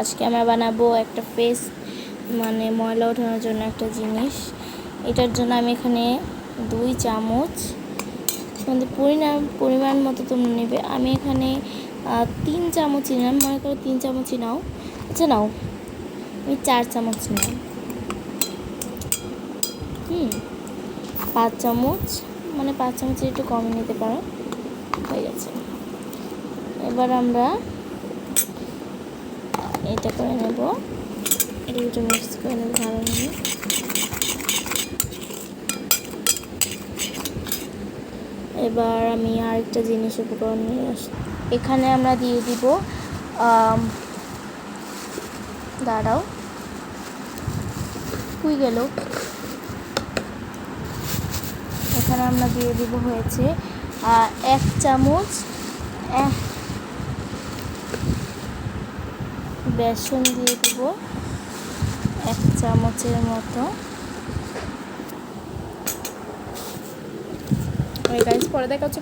আজকে আমরা বানাবো একটা ফেস মানে ময়লা ওঠানোর জন্য একটা জিনিস। এটার জন্য আমি এখানে দুই চামচ, তোমাদের পরিমাণ পরিমাণ মতো তোমরা নেবে। আমি এখানে তিন চামচ নিলাম, মনে করো তিন চামচই নাও। আচ্ছা নাও, আমি চার চামচ নিলাম। হুম, পাঁচ চামচ মানে পাঁচ চামচের একটু কমে নিতে পারো। হয়ে গেছে। এবার আমরা এটা করে নেব। এটা মিক্স করে নেব, ভালো নেবে এবার আমি আরেকটা জিনিস উপকরণ নিয়ে আস এখানে আমরা দিয়ে দিব দাঁড়াও। কুই গেল? এখানে আমরা দিয়ে দিব হয়েছে এক চামচ এক বেসন দিয়ে দেব এক চামচের মতো গাইজ পরে দেখা হচ্ছে.